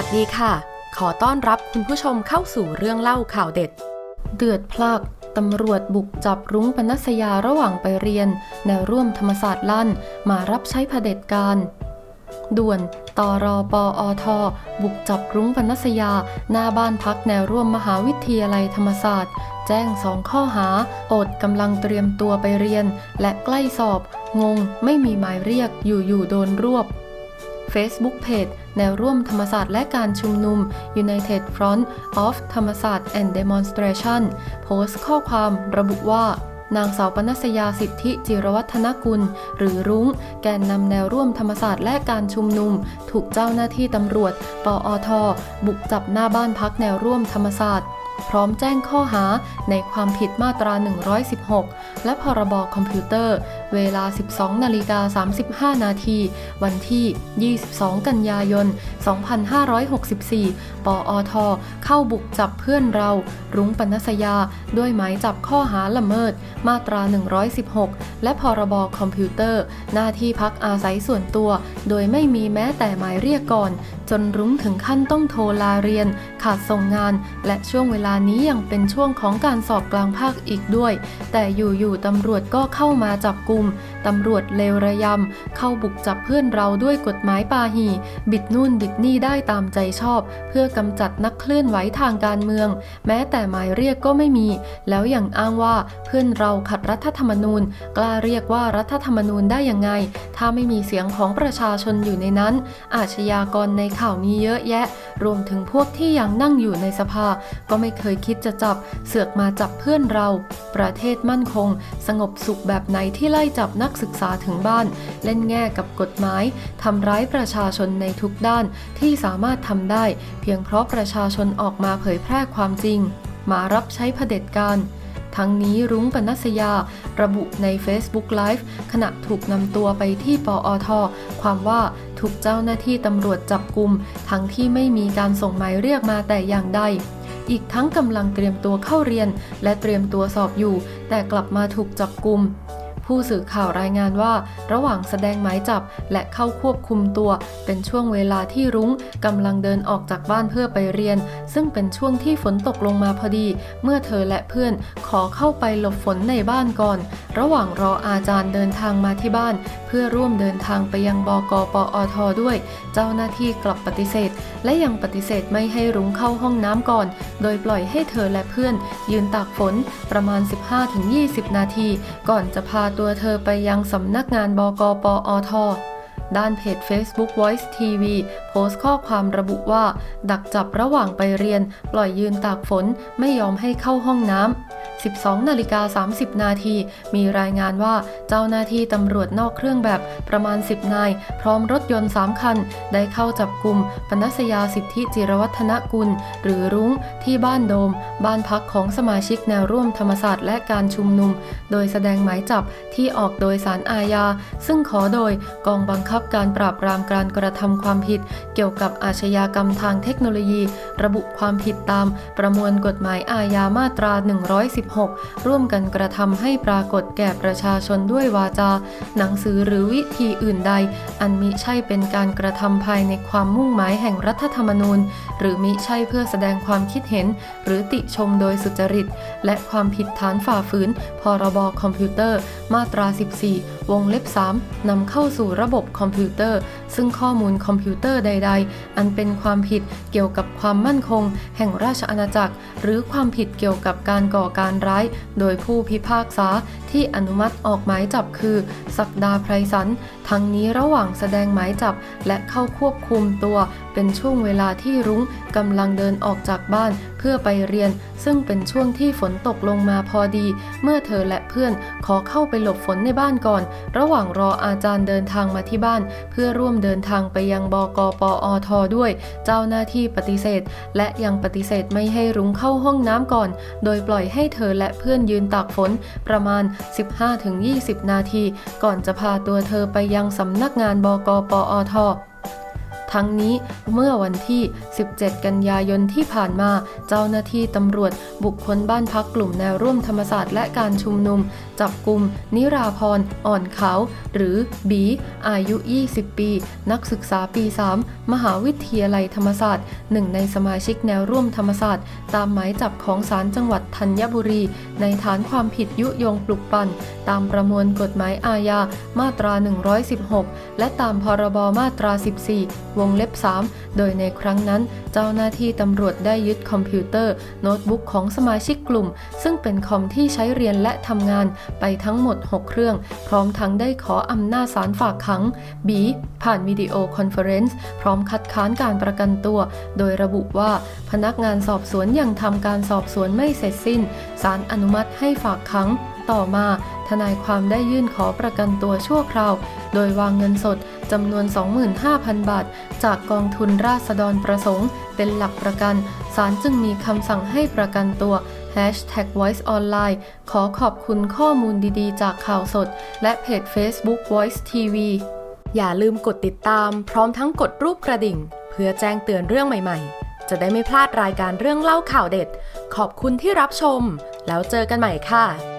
วัสดีค่ะ ขอต้อนรับคุณผู้ชมเข้าสู่เรื่องเล่าข่าวเด็ด เดือดพลักตำรวจบุกจับรุ้งปนัสยาระหว่างไปเรียน แนวร่วมธรรมศาสตร์ลั่น มารับใช้เผด็จการ ด่วนตรปอท บุกจับรุ้งปนัสยา หน้าบ้านพักแนวร่วมมหาวิทยาลัยธรรมศาสตร์ แจ้งสองข้อหา อดกำลังเตรียมตัวไปเรียน และใกล้สอบ งงไม่มีหมายเรียกอยู่ๆโดนรวบ Facebook Page แนวร่วมธรรมศาสตร์และการชุมนุม United Front of ธรรมศาสตร์ and Demonstration โพสต์ข้อความระบุว่านางสาวปนัสยาสิทธิจิรวัฒนกุล หรือรุ้ง แกนนำแนวร่วมธรรมศาสตร์และการชุมนุม ถูกเจ้าหน้าที่ตำรวจ ปอทบุกจับหน้าบ้านพักแนวร่วมธรรมศาสตร์ พร้อมแจ้งข้อหาในความผิดมาตรา 116 และพรบคอมพิวเตอร์ เวลา 12 นาฬิกา 35 นาที วันที่ 22 กันยายน 2564 ปอท เข้าบุกจับเพื่อนเรา รุ้งปนัสยา ด้วยหมายจับข้อหาละเมิด มาตรา 116 และพรบคอมพิวเตอร์ หน้าที่พักอาศัยส่วนตัว โดยไม่มีแม้แต่หมายเรียกก่อน จนรุ้งถึงขั้นต้องโทรลาเรียน ขาดส่งงาน และช่วงเวลานี้ยังเป็นช่วงของการสอบกลางภาคอีกด้วย แต่อยู่ๆตำรวจก็เข้ามาจับกลุ่มตำรวจเลวระยำ เข้าบุกจับเพื่อนเราด้วยกฎหมายปาหี บิดนู่นบิดนี่ได้ตามใจชอบ เพื่อกำจัดนักเคลื่อนไหวทางการเมือง แม้แต่หมายเรียกก็ไม่มี แล้วอย่างอ้างว่าเพื่อนเราขัดรัฐธรรมนูญ กล้าเรียกว่ารัฐธรรมนูญได้ยังไง ถ้าไม่มีเสียงของประชาชนอยู่ในนั้น อาชญากรในข่าวมีเยอะแยะ รวมถึงพวกที่ยังนั่งอยู่ในสภาก็ไม่เคยคิดจะจับเสือกมาจับเพื่อนเรา ประเทศมั่นคง สงบสุขแบบไหนที่ไล่จับนักศึกษาถึงบ้าน เล่นแง่กับกฎหมายทำร้ายประชาชนในทุกด้านที่สามารถทำได้ เพียงเพราะประชาชนออกมาเผยแพร่ความจริง มารับใช้เผด็จการ ทั้งนี้รุ้งปนัสยา ระบุใน Facebook Live ขณะถูกนำตัวไปที่ปอท ความว่าถูกเจ้าหน้าที่ตำรวจจับกลุ่มทั้งที่ไม่มีการส่งหมายเรียกมาแต่อย่างใดอีกทั้งกำลังเตรียมตัวเข้าเรียน และเตรียมตัวสอบอยู่ แต่กลับมาถูกจับกลุ่ม ผู้สื่อข่าวรายงานว่า ระหว่างแสดงหมายจับและเข้าควบคุมตัว เป็นช่วงเวลาที่รุ้งกำลังเดินออกจากบ้านเพื่อไปเรียน ซึ่งเป็นช่วงที่ฝนตกลงมาพอดี เมื่อเธอและเพื่อนขอเข้าไปหลบฝนในบ้านก่อน ระหว่างรออาจารย์เดินทางมาที่บ้าน เพื่อร่วมเดินทางไปยังบกปอทด้วย เจ้าหน้าที่กลับปฏิเสธ และยังปฏิเสธไม่ให้รุ้งเข้าห้องน้ำก่อน โดยปล่อยให้เธอและเพื่อน ยืนตากฝนประมาณ 15-20 นาที ก่อนจะพาตัวเธอไปยังสำนักงานบกปอท ด้านเพจ Facebook Voice TV โพสต์ข้อความระบุว่า ดักจับระหว่างไปเรียน ปล่อยยืนตากฝนไม่ยอมให้เข้าห้องน้ำ12นาฬิกา30 นาที มีรายงานว่าเจ้าหน้าที่ตำรวจนอกเครื่องแบบประมาณ 10 นาย พร้อมรถยนต์ 3 คัน ได้เข้าจับกลุ่มปนัสยาสิทธิจิรวัฒนกุล หรือรุ้งที่บ้านโดม บ้านพักของสมาชิกแนวร่วมธรรมศาสตร์และการชุมนุม โดยแสดงหมายจับที่ออกโดยสารอาญา ซึ่งขอโดยกองบังคับับการปราบปรามการกระทำความผิด เกี่ยวกับอาชญากรรมทางเทคโนโลยี ระบุความผิดตามประมวลกฎหมายอาญามาตรา 116 ร่วมกันกระทำให้ปรากฏแก่ประชาชนด้วยวาจา หนังสือหรือวิธีอื่นใด อันมิใช่เป็นการกระทำภายในความมุ่งหมายแห่งรัฐธรรมนูญ หรือมิใช่เพื่อแสดงความคิดเห็น หรือติชมโดยสุจริต และความผิดฐานฝ่าฝืน พรบคอมพิวเตอร์ มาตรา 14 วงเล็บ 3นำเข้าสู่ระบบคอมพิวเตอร์ ซึ่งข้อมูลคอมพิวเตอร์ใด ๆ อันเป็นความผิดเกี่ยวกับความมั่นคง แห่งราชอาณาจักร หรือความผิดเกี่ยวกับการก่อการร้าย โดยผู้พิพากษาที่อนุมัติออกหมายจับคือ ศักดาไพรสัน ทั้งนี้ระหว่างแสดงหมายจับและเข้าควบคุมตัว เป็นช่วงเวลาที่รุ้งกำลังเดินออกจากบ้านเพื่อไปเรียน ซึ่งเป็นช่วงที่ฝนตกลงมาพอดี เมื่อเธอและเพื่อนขอเข้าไปหลบฝนในบ้านก่อน ระหว่างรออาจารย์เดินทางมาที่บ้าน เพื่อร่วมเดินทางไปยังบกปอทด้วย เจ้าหน้าที่ปฏิเสธ และยังปฏิเสธไม่ให้รุ้งเข้าห้องน้ำก่อน โดยปล่อยให้เธอและเพื่อนยืนตากฝนประมาณ 15-20 นาที ก่อนจะพาตัวเธอไปยังสำนักงานบกปอท ทั้งนี้เมื่อวันที่ 17 กันยายนที่ผ่านมา เจ้าหน้าที่ตำรวจบุคคลบ้านพักกลุ่มแนวร่วมธรรมศาสตร์และการชุมนุม จับกลุ่ม นิราพรอ่อนขาว หรือบี อายุ 20 ปี นักศึกษาปี 3 มหาวิทยาลัยธรรมศาสตร์หนึ่งในสมาชิกแนวร่วมธรรมศาสตร์ ตามหมายจับของศาลจังหวัดธัญบุรี ในฐานความผิดยุยงปลุกปั่น ตามประมวลกฎหมายอาญามาตรา 116 และตามพรบมาตรา 14 วงเล็บ 3 โดยในครั้งนั้น เจ้าหน้าที่ตำรวจได้ยึดคอมพิวเตอร์ โน้ตบุ๊กของสมาชิกกลุ่ม ซึ่งเป็นคอมที่ใช้เรียนและทำงานไปทั้งหมด 6 เครื่อง พร้อมทั้งได้ขออำนาจศาลฝากขัง บี ผ่านวิดีโอคอนเฟอเรนซ์พร้อมคัดค้านการประกันตัว โดยระบุว่าพนักงานสอบสวนยังทำการสอบสวนไม่เสร็จสิ้นศาลอนุมัติให้ฝากขัง ต่อมา ทนายความได้ยื่นขอประกันตัวชั่วคราว โดยวางเงินสดจำนวน 25,000 บาท จากกองทุนราษฎรประสงค์ เป็นหลักประกัน ศาลจึงมีคำสั่งให้ประกันตัว Hashtag Voice Online ขอขอบคุณข้อมูลดีๆ จากข่าวสด และเพจ Facebook Voice TV อย่าลืมกดติดตาม พร้อมทั้งกดรูปกระดิ่ง เพื่อแจ้งเตือนเรื่องใหม่ๆจะได้ไม่พลาดรายการเรื่องเล่าข่าวเด็ด ขอบคุณที่รับชม แล้วเจอกันใหม่ค่ะ